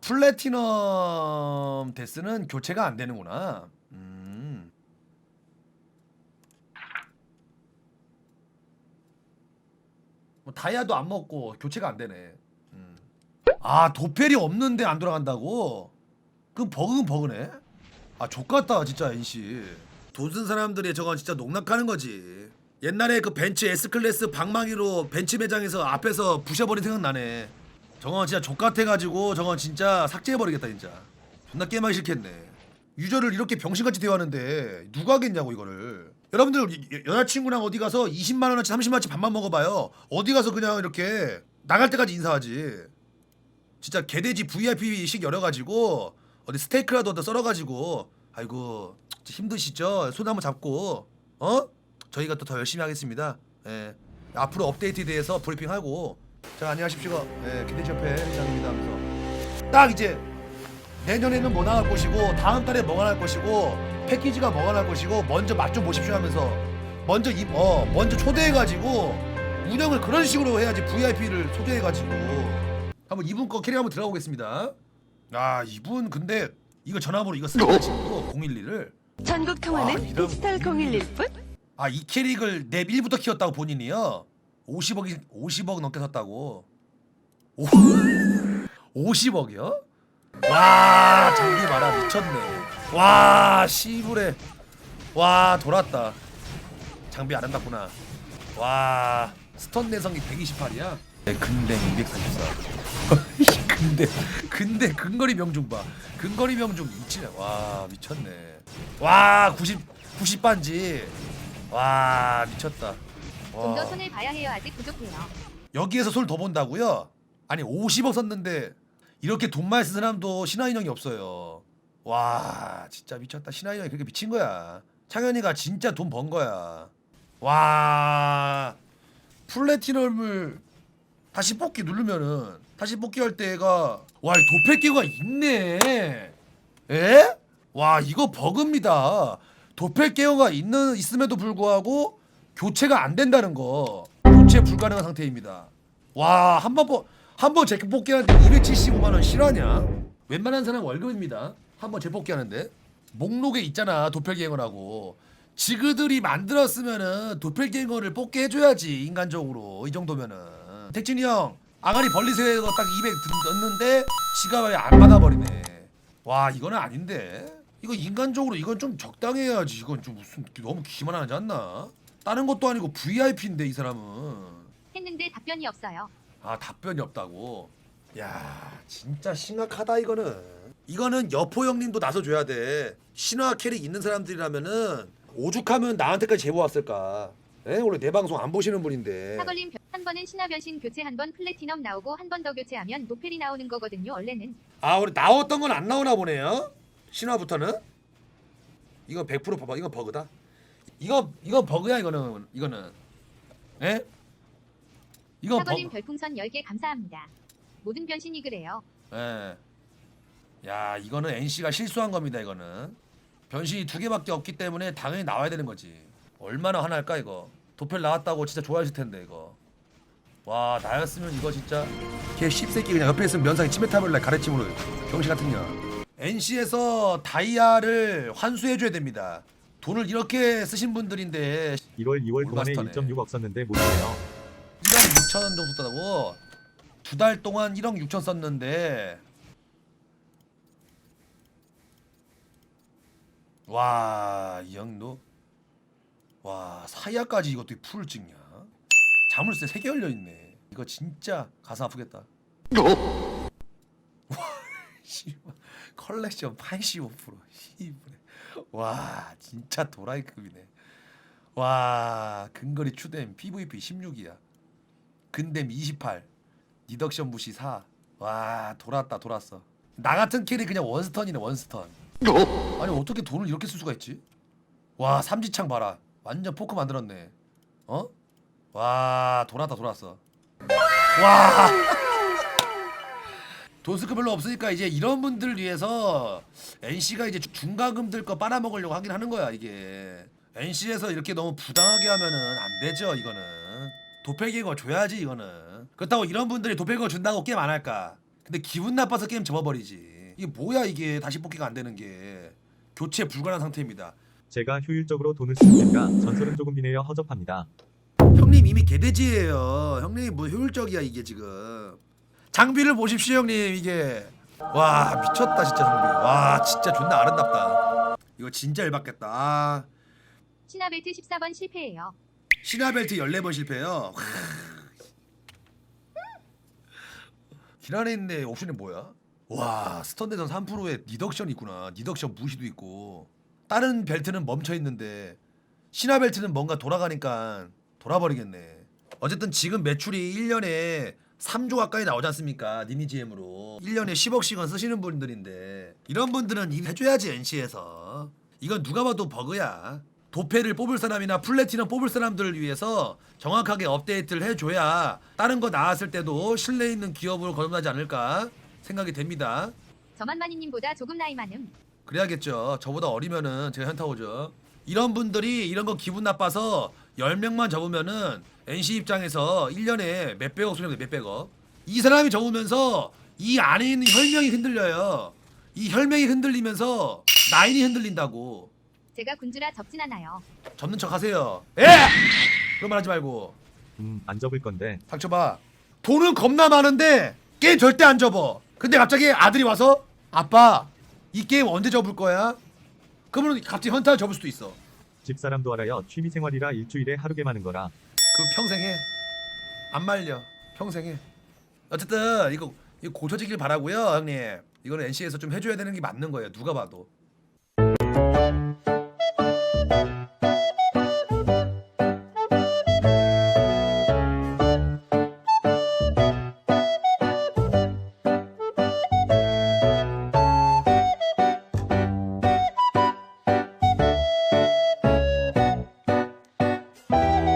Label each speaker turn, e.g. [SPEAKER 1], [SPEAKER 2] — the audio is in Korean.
[SPEAKER 1] 플래티넘 데스는 교체가 안 되는구나. 음. 뭐 다이아도 안 먹고 교체가 안 되네. 음. 아 도펠이 없는데 안 돌아간다고? 그럼 버그는 버그네. 아 족같다 진짜 NC. 돈쓴 사람들이 저건 진짜 농락하는 거지. 옛날에 그 벤츠 S 클래스 방망이로 벤츠 매장에서 앞에서 부셔버린 생각 나네. 저건 진짜 족같아가지고 저건 진짜 삭제해버리겠다 진짜. 존나 게임하기 싫겠네. 유저를 이렇게 병신같이 대하는데 누가 하겠냐고 이거를. 여러분들 이- 여자친구랑 어디 가서 20만 원어치 30만 원어치 밥만 먹어봐요. 어디 가서 그냥 이렇게 나갈 때까지 인사하지. 진짜 개돼지 VIP식 열어가지고 어디 스테이크라도 얻어 썰어가지고 아이고 진짜 힘드시죠? 손 한번 잡고 어? 저희가 또 더 열심히 하겠습니다. 예. 앞으로 업데이트에 대해서 브리핑하고 자 안녕하십시오. 예, 개돼지 협회 회장입니다 하면서 딱 이제 내년에는 뭐 나갈 것이고 다음 달에 뭐가 나갈 것이고 패키지가 뭐가 나갈 것이고 먼저 맛 좀 보십시오 하면서 먼저 이, 어 먼저 초대해가지고 운영을 그런 식으로 해야지 VIP를 초대해가지고 한번 이분 거 캐릭 한번 들어가 보겠습니다. 아 이분 근데 이거 전화번호 이거 쓰는 친구 011을
[SPEAKER 2] 전국
[SPEAKER 1] 와,
[SPEAKER 2] 통화는
[SPEAKER 1] 이런-
[SPEAKER 2] 디지털 011 뿐?
[SPEAKER 1] 아이 캐릭을 내 밀부터 키웠다고 본인이요 50억이 50억 넘게 샀다고. 오, 50억이요? 와 장비 봐라 미쳤네. 와 씨부레. 와 돌았다. 장비 안 한다구나. 와 스턴 내성이 128이야? 네, 근대 244 근대 근대 근거리 명중 봐. 근거리 명중 미치네. 와 미쳤네. 와 90 90 반지. 와 미쳤다
[SPEAKER 3] 좀더
[SPEAKER 1] 와.
[SPEAKER 3] 손을 봐야 해요. 아직 부족해요.
[SPEAKER 1] 여기에서 손을 더 본다고요? 아니 50억 썼는데 이렇게 돈 많이 쓴 사람도 신화인형이 없어요. 와 진짜 미쳤다. 신화인형이 그렇게 미친 거야. 창현이가 진짜 돈 번 거야. 와 플래티넘을 다시 뽑기 누르면은 다시 뽑기 할 때가 와이 도패기가 있네. 에? 와 이거 버그입니다. 도패기어가 있는 있음에도 불구하고 교체가 안 된다는 거 교체 불가능한 상태입니다. 와 한번 한번 재킷 뽑기 하는데 275만 원 실화냐? 웬만한 사람 월급입니다. 한 번 재뽑기 하는데 목록에 있잖아 도펠갱어라고. 지그들이 만들었으면은 도펠갱어를 뽑게 해줘야지 인간적으로 이 정도면은. 택진이 형 아가리 벌리세요 딱 200 넣는데 지가 왜 안 받아버리네. 와 이거는 아닌데. 이거 인간적으로 이건 좀 적당해야지. 이건 좀 무슨 너무 기만 하지 않나? 다른 것도 아니고 VIP인데 이 사람은.
[SPEAKER 3] 했는데 답변이 없어요.
[SPEAKER 1] 아 답변이 없다고. 야 진짜 심각하다 이거는. 이거는 여포 형님도 나서줘야 돼. 신화 캐릭 있는 사람들이라면은 오죽하면 나한테까지 제보 왔을까. 에? 원래 내 방송 안 보시는 분인데.
[SPEAKER 3] 사걸림 변- 한 번은 신화 변신 교체 한 번 플래티넘 나오고 한 번 더 교체하면 노펠이 나오는 거거든요. 원래는
[SPEAKER 1] 아 우리 나왔던 건 안 나오나 보네요. 신화부터는. 이건 100% 봐봐. 이건 버그다. 이거 이거 버그야 이거는 이거는. 에? 이건 버그.
[SPEAKER 3] 사걸림 별풍선 10개 감사합니다. 모든 변신이 그래요.
[SPEAKER 1] 예. 야 이거는 NC가 실수한 겁니다 이거는 변신이 두 개밖에 없기 때문에 당연히 나와야 되는 거지 얼마나 화날까 이거 도펠 나왔다고 진짜 좋아하실 텐데 이거 와 나였으면 이거 진짜 걔 씹새끼 그냥 옆에 있으면 면상에 치메타블라 가래찜으로 병신 같은 년 NC에서 다이아를 환수해줘야 됩니다 돈을 이렇게 쓰신 분들인데
[SPEAKER 4] 1월 2월 동안에
[SPEAKER 1] 올마스터네.
[SPEAKER 4] 1.6억 썼는데 못해요.
[SPEAKER 1] 1억 6천 원 정도 썼다고? 두 달 동안 1억 6천 썼는데. 와이 형도 와 사야까지 이것도 풀을 찍냐? 자물쇠 3개 열려 있네. 이거 진짜 가슴 아프겠다. 와 씨발 컬렉션 85% 씨발 와 진짜 도라이급이네. 와 근거리 추뎀 PVP 16이야. 근댐 28 디덕션 무시 4 와 돌았다 돌았어. 나 같은 캐리 그냥 원스턴이네 원스턴. 아니 어떻게 돈을 이렇게 쓸 수가 있지? 와 삼지창 봐라. 완전 포크 만들었네. 어? 와 돌았다 돌았어. 와 돈스크 별로 없으니까 이제 이런 분들 위해서 NC가 이제 중가금들 거 빨아먹으려고 하긴 하는 거야 이게 NC에서 이렇게 너무 부당하게 하면은 안 되죠 이거는 도펠갱어 줘야지 이거는 그렇다고 이런 분들이 도펠갱어 준다고 게임 안 할까 근데 기분 나빠서 게임 접어버리지. 이게 뭐야 이게 다시 복귀가 안 되는 게 교체 불가능한 상태입니다.
[SPEAKER 4] 제가 효율적으로 돈을 쓰니까 전설은 조금 비내어 허접합니다.
[SPEAKER 1] 형님 이미 개돼지예요. 형님 뭐 효율적이야 이게 지금. 장비를 보십시오 형님 이게. 와 미쳤다 진짜 장비. 와 진짜 존나 아름답다. 이거 진짜 열받겠다. 아,
[SPEAKER 3] 시나벨트 14번 실패예요.
[SPEAKER 1] 시나벨트 14번 실패요. 길 안에 있는데 옵션이 뭐야? 와 스턴 대전 3%에 니덕션 있구나. 니덕션 무시도 있고. 다른 벨트는 멈춰 있는데 신화 벨트는 뭔가 돌아가니까 돌아버리겠네. 어쨌든 지금 매출이 1년에 3조 가까이 나오지 않습니까? 니니지엠으로 1년에 10억씩은 쓰시는 분들인데 이런 분들은 일 해줘야지 NC에서 이건 누가 봐도 버그야. 도패를 뽑을 사람이나 플래티넘 뽑을 사람들을 위해서 정확하게 업데이트를 해줘야 다른 거 나왔을 때도 신뢰 있는 기업으로 거듭나지 않을까 생각이 됩니다.
[SPEAKER 3] 저만 마니님보다 조금 나이 많음.
[SPEAKER 1] 그래야겠죠. 저보다 어리면은 제가 현타 오죠. 이런 분들이 이런 거 기분 나빠서 10명만 접으면은 NC 입장에서 1년에 몇백억 손해입니다. 몇백억. 이 사람이 접으면서 이 안에 있는 혈명이 흔들려요. 이 혈명이 흔들리면서 나인이 흔들린다고.
[SPEAKER 3] 제가 군주라 접진 않아요.
[SPEAKER 1] 접는 척 하세요. 예! 그런 말 하지 말고.
[SPEAKER 4] 음, 안 접을 건데
[SPEAKER 1] 닥쳐봐. 돈은 겁나 많은데 게임 절대 안 접어. 근데 갑자기 아들이 와서 아빠 이 게임 언제 접을 거야? 그러면 갑자기 현타를 접을 수도 있어.
[SPEAKER 4] 집사람도 알아요. 취미생활이라 일주일에 하루 개마는 거라.
[SPEAKER 1] 그럼 평생 해. 안 말려. 평생 해. 어쨌든 이거 이거 고쳐지길 바라고요, 형님. 이거는 NC에서 좀 해줘야 되는 게 맞는 거예요. 누가 봐도.